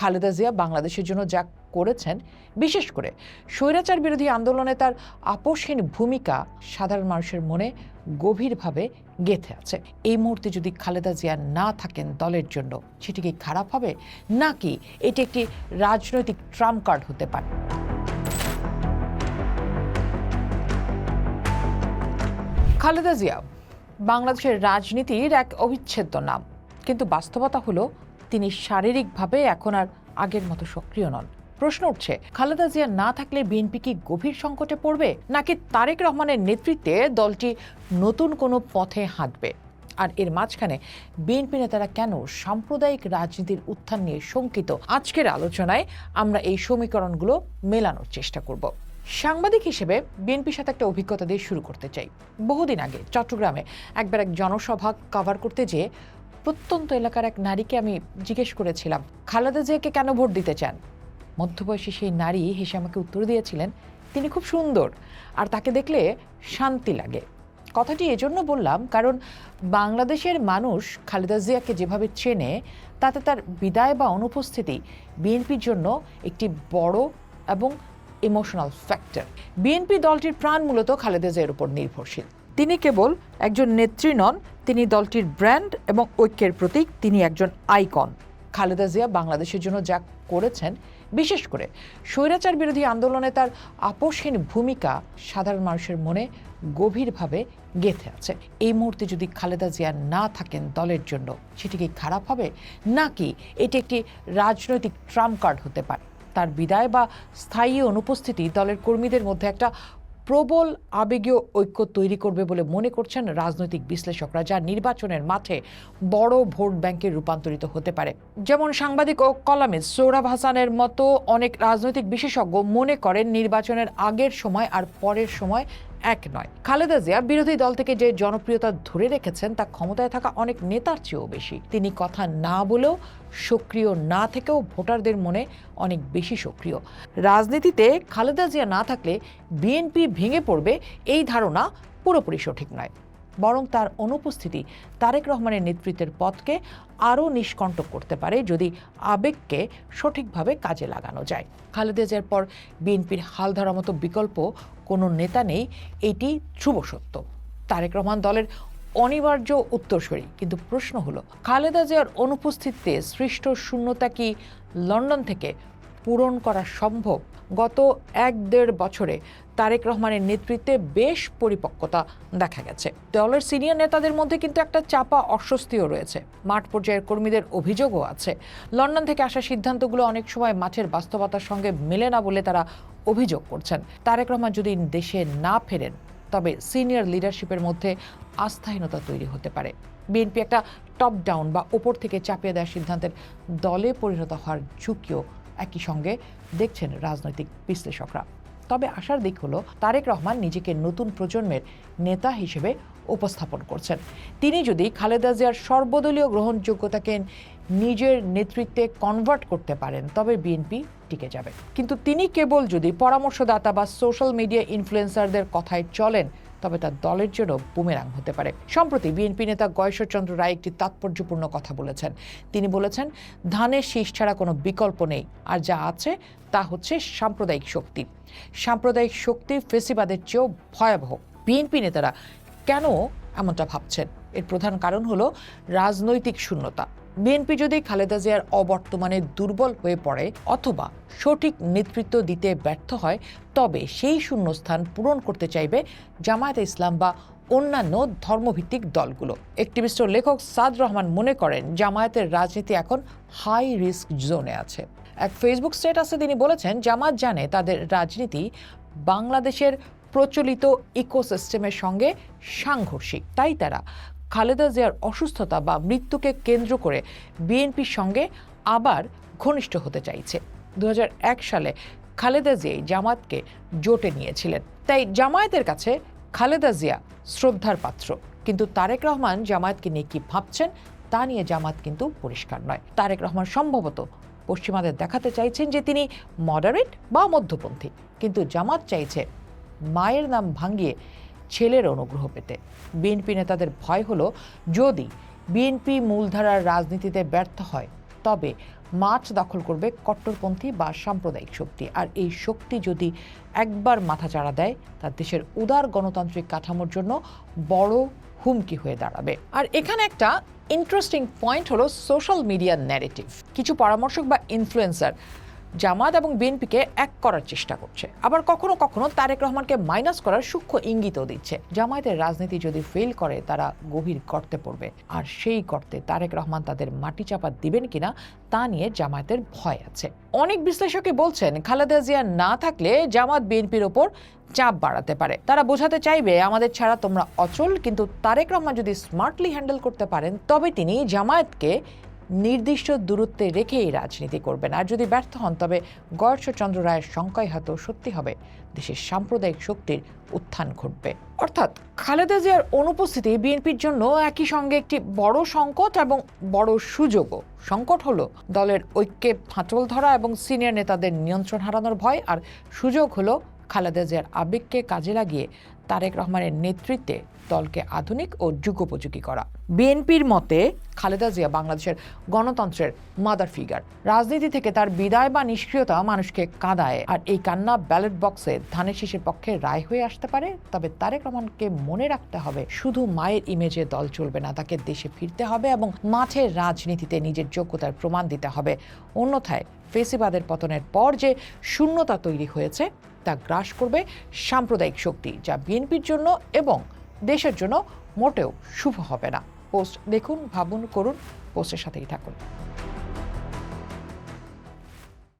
খালেদা জিয়া বাংলাদেশের জন্য যা করেছেন, বিশেষ করে স্বৈরাচার বিরোধী আন্দোলনে তার আপোষহীন ভূমিকা সাধারণ মানুষের মনে গভীরভাবে গেঁথে আছে। এই মুহূর্তে যদি খালেদা জিয়া না থাকেন দলের জন্য, সেটি কি খারাপ হবে? নাকি এটি একটি রাজনৈতিক ট্রাম্প কার্ড হতে পারে? খালেদা জিয়া বাংলাদেশের রাজনীতির এক অবিচ্ছেদ্য নাম। কিন্তু বাস্তবতা হলো তিনি শারীরিকভাবে এখন আর আগের মতো সক্রিয় নন। প্রশ্ন উঠছে, খালেদা জিয়া না থাকলে বিএনপি কি গভীর সংকটে পড়বে, নাকি তারেক রহমানের নেতৃত্বে দলটি নতুন কোনো পথে হাঁটবে? আর এর মাঝখানে বিএনপি নেতারা কেন সাম্প্রদায়িক রাজনীতির উত্থান নিয়ে শঙ্কিত? আজকের আলোচনায় আমরা এই সমীকরণগুলো মেলানোর চেষ্টা করব। সাংবাদিক হিসেবে বিএনপির সাথে একটা অভিজ্ঞতা দিয়ে শুরু করতে চাই। বহুদিন আগে চট্টগ্রামে একবার এক জনসভা কভার করতে যেয়ে প্রত্যন্ত এলাকার এক নারীকে আমি জিজ্ঞেস করেছিলাম, খালেদা জিয়াকে কেন ভোট দিতে চান? মধ্যবয়সী সেই নারী হেসে আমাকে উত্তর দিয়েছিলেন, তিনি খুব সুন্দর আর তাকে দেখলে শান্তি লাগে। কথাটি এজন্য বললাম, কারণ বাংলাদেশের মানুষ খালেদা জিয়াকে যেভাবে চেনে, তাতে তার বিদায় বা অনুপস্থিতি বিএনপির জন্য একটি বড় এবং ইমোশনাল ফ্যাক্টর বিএনপি দলটির প্রাণ মূলত খালেদা জিয়ার উপর নির্ভরশীল। তিনি কেবল একজন নেত্রী নন, তিনি দলটির ব্র্যান্ড এবং ঐক্যের প্রতীক, তিনি একজন আইকন। খালেদা জিয়া বাংলাদেশের জন্য যা করেছেন, বিশেষ করে স্বৈরাচার বিরোধী আন্দোলনে তার আপোষহীন ভূমিকা সাধারণ মানুষের মনে গভীরভাবে গেঁথে আছে। এই মুহূর্তে যদি খালেদা জিয়া না থাকেন দলের জন্য, সেটি কি খারাপ হবে? নাকি এটি একটি রাজনৈতিক ট্রাম্প কার্ড হতে পারে? তার বিদায় বা স্থায়ী অনুপস্থিতি দলের কর্মীদের মধ্যে একটা প্রবল আবেগীয় ঐক্য তৈরি করবে বলে মনে করছেন রাজনৈতিক বিশ্লেষকরা, যা নির্বাচনের মাঠে বড় ভোট ব্যাংকে রূপান্তরিত হতে পারে। যেমন সাংবাদিক ও কলামে সৌরভ হাসানের মতো অনেক রাজনৈতিক বিশেষজ্ঞ মনে করেন, নির্বাচনের আগের সময় আর পরের সময় এক নয়। খালেদা জিয়া বিরোধী দল থেকে যে জনপ্রিয়তা ধরে রেখেছেন, তা ক্ষমতায় থাকা অনেক নেতার চেয়েও বেশি। তিনি কথা না বলেও সক্রিয় না থেকেও ভোটারদের মনে অনেক বেশি সক্রিয়। রাজনীতিতে খালেদা জিয়া না থাকলে বিএনপি ভেঙে পড়বে, এই ধারণা পুরোপুরি সঠিক নয়। বরং তার অনুপস্থিতি তারেক রহমানের নেতৃত্বের পথকে আরও নিষ্কণ্টক করতে পারে যদি আবেগকে সঠিকভাবে কাজে লাগানো যায়। খালেদা জিয়ার পর বিএনপির হাল ধরার মতো বিকল্প কোনো নেতা নেই, এটি ধ্রুব সত্য। তারেক রহমান দলের অনিবার্য উত্তরসূরি। কিন্তু প্রশ্ন হলো, খালেদা জিয়ার অনুপস্থিতিতে সৃষ্ট শূন্যতা কি লন্ডন থেকে পূরণ করা সম্ভব, গত এক দেড় বছরে তারেক রহমানের নেতৃত্বে বেশ পরিপক্কতা দেখা গেছে। দলের সিনিয়র নেতাদের মধ্যে কিন্তু একটা চাপা অস্বস্তিও রয়েছে। মাঠ পর্যায়ের কর্মীদের অভিযোগও আছে। লন্ডন থেকে আসা সিদ্ধান্তগুলো অনেক সময় মাঠের বাস্তবতার সঙ্গে মেলে না বলে তারা অভিযোগ করছেন। তারেক রহমান যদি দেশে না ফেরেন, তবে সিনিয়র লিডারশিপের মধ্যে আস্থাহীনতা তৈরি হতে পারে। বিএনপি একটা টপ ডাউন বা ওপর থেকে চাপিয়ে দেওয়ার সিদ্ধান্তের দলে পরিণত হওয়ার ঝুঁকিও একই সঙ্গে দেখছেন রাজনৈতিক বিশ্লেষকরা। তবে আশার দিক হলো, তারেক রহমান নিজেকে নতুন প্রজন্মের নেতা হিসেবে উপস্থাপন করছেন। তিনি যদি খালেদা জিয়ার সর্বদলীয় গ্রহণযোগ্যতাকে নিজের নেতৃত্বে কনভার্ট করতে পারেন, তবে বিএনপি টিকে যাবে। কিন্তু তিনি কেবল যদি পরামর্শদাতা বা সোশ্যাল মিডিয়া ইনফ্লুয়েন্সারদের কথায় চলেন তবে তার দলের জন্য বুমেরাং হতে পারে। সম্প্রতি বিএনপি নেতা গয়েশ্বরচন্দ্র রায় একটি তাৎপর্যপূর্ণ কথা বলেছেন। তিনি বলেছেন, ধানের শীষ ছাড়া কোনো বিকল্প নেই, আর যা আছে তা হচ্ছে সাম্প্রদায়িক শক্তি। সাম্প্রদায়িক শক্তি ফেসিবাদের চেয়েও ভয়াবহ। বিএনপি নেতারা কেন এমনটা ভাবছেন? এর প্রধান কারণ হলো রাজনৈতিক শূন্যতা। বিএনপি যদি খালেদা জিয়ার অবর্তমানে দুর্বল হয়ে পড়ে অথবা সঠিক নেতৃত্ব দিতে ব্যর্থ হয়, তবে সেই শূন্যস্থান পূরণ করতে চাইবে জামায়াতে ইসলাম বা অন্যান্য ধর্মভিত্তিক দলগুলো। একটিভিস্ট লেখক সাদ রহমান মনে করেন, জামায়াতের রাজনীতি এখন হাই রিস্ক জোনে আছে। এক ফেসবুক স্ট্যাটাসে তিনি বলেছেন জামাত জানে তাদের রাজনীতি বাংলাদেশের প্রচলিত ইকোসিস্টেমের সঙ্গে সাংঘর্ষিক। তাই তারা খালেদা জিয়ার অসুস্থতা বা মৃত্যুকে কেন্দ্র করে বিএনপির সঙ্গে আবার ঘনিষ্ঠ হতে চাইছে। দু হাজার এক সালে খালেদা জিয়াই জামাতকে জোটে নিয়েছিলেন। তাই জামায়াতের কাছে খালেদা জিয়া শ্রদ্ধার পাত্র। কিন্তু তারেক রহমান জামায়াতকে নিয়ে কি ভাবছেন, তা নিয়ে জামাত কিন্তু পরিষ্কার নয়। তারেক রহমান সম্ভবত পশ্চিমাদের দেখাতে চাইছেন যে তিনি মডারেট বা মধ্যপন্থী। কিন্তু জামাত চাইছে মায়ের নাম ভাঙিয়ে ছেলের অনুগ্রহ পেতে। বিএনপি নেতাদের ভয় হলো, যদি বিএনপি মূলধারার রাজনীতিতে ব্যর্থ হয়, তবে মাঠ দখল করবে কট্টরপন্থী বা সাম্প্রদায়িক শক্তি। আর এই শক্তি যদি একবার মাথাচাড়া দেয়, তা দেশের উদার গণতান্ত্রিক কাঠামোর জন্য বড় হুমকি হয়ে দাঁড়াবে। আর এখানে একটা ইন্টারেস্টিং পয়েন্ট হলো সোশ্যাল মিডিয়া ন্যারেটিভ কিছু পরামর্শক বা ইনফ্লুয়েন্সার জামাত এবং বিএনপিকে এক করার চেষ্টা করছে। আবার কখনো কখনো তারেক রহমানকে মাইনাস করার সূক্ষ্ম ইঙ্গিতও দিচ্ছে। জামায়াতের রাজনীতি যদি ফেল করে, তারা গভীর গর্তে পড়বে। আর সেই গর্তে তারেক রহমান তাদের মাটি চাপা দিবেন কিনা, তা নিয়ে জামায়াতের ভয় আছে। অনেক বিশ্লেষকই বলছেন, খালেদা জিয়া না থাকলে জামাত বিএনপির ওপর চাপ বাড়াতে পারে। তারা বোঝাতে চাইবে, আমাদের ছাড়া তোমরা অচল, কিন্তু তারেক রহমান যদি স্মার্টলি হ্যান্ডেল করতে পারেন, তবে তিনি জামায়াতকে নির্দিষ্ট দূরত্বে রেখেই রাজনীতি করবেন। আর যদি ব্যর্থ হন, তবে গয়েশ্বরচন্দ্র রায়ের শঙ্কাই হয়তো সত্যি হবে, দেশের সাম্প্রদায়িক শক্তির উত্থান ঘটবে। অর্থাৎ খালেদা জিয়ার অনুপস্থিতি বিএনপির জন্য একই সঙ্গে একটি বড় সংকট এবং বড় সুযোগও। সংকট হলো দলের ঐক্যে ফাটল ধরা এবং সিনিয়র নেতাদের নিয়ন্ত্রণ হারানোর ভয়, আর সুযোগ হলো খালেদা জিয়ার আবেগকে কাজে লাগিয়ে তারেক রহমানের নেতৃত্বে দলকে আধুনিক ও যুগোপযোগী করা। বিএনপির মতে খালেদা জিয়া বাংলাদেশের গণতন্ত্রের মাদার ফিগার রাজনীতি থেকে তার বিদায় বা নিষ্ক্রিয়তা মানুষকে কাঁদায়। আর এই কান্না ব্যালট বক্সে ধানের শীষের পক্ষে রায় হয়ে আসতে পারে, তবে তারেক রহমানকে মনে রাখতে হবে, শুধু মায়ের ইমেজে দল চলবে না, তাকে দেশে ফিরতে হবে এবং মাঠের রাজনীতিতে নিজের যোগ্যতার প্রমাণ দিতে হবে। অন্যথায় ফেসিবাদের পতনের পর যে শূন্যতা তৈরি হয়েছে তা গ্রাস করবে সাম্প্রদায়িক শক্তি, যা বিএনপির জন্য এবং দেশের জন্য মোটেও শুভ হবে না। পোস্ট দেখুন, ভাবুন, করুন, পোস্টের সাথেই থাকুন।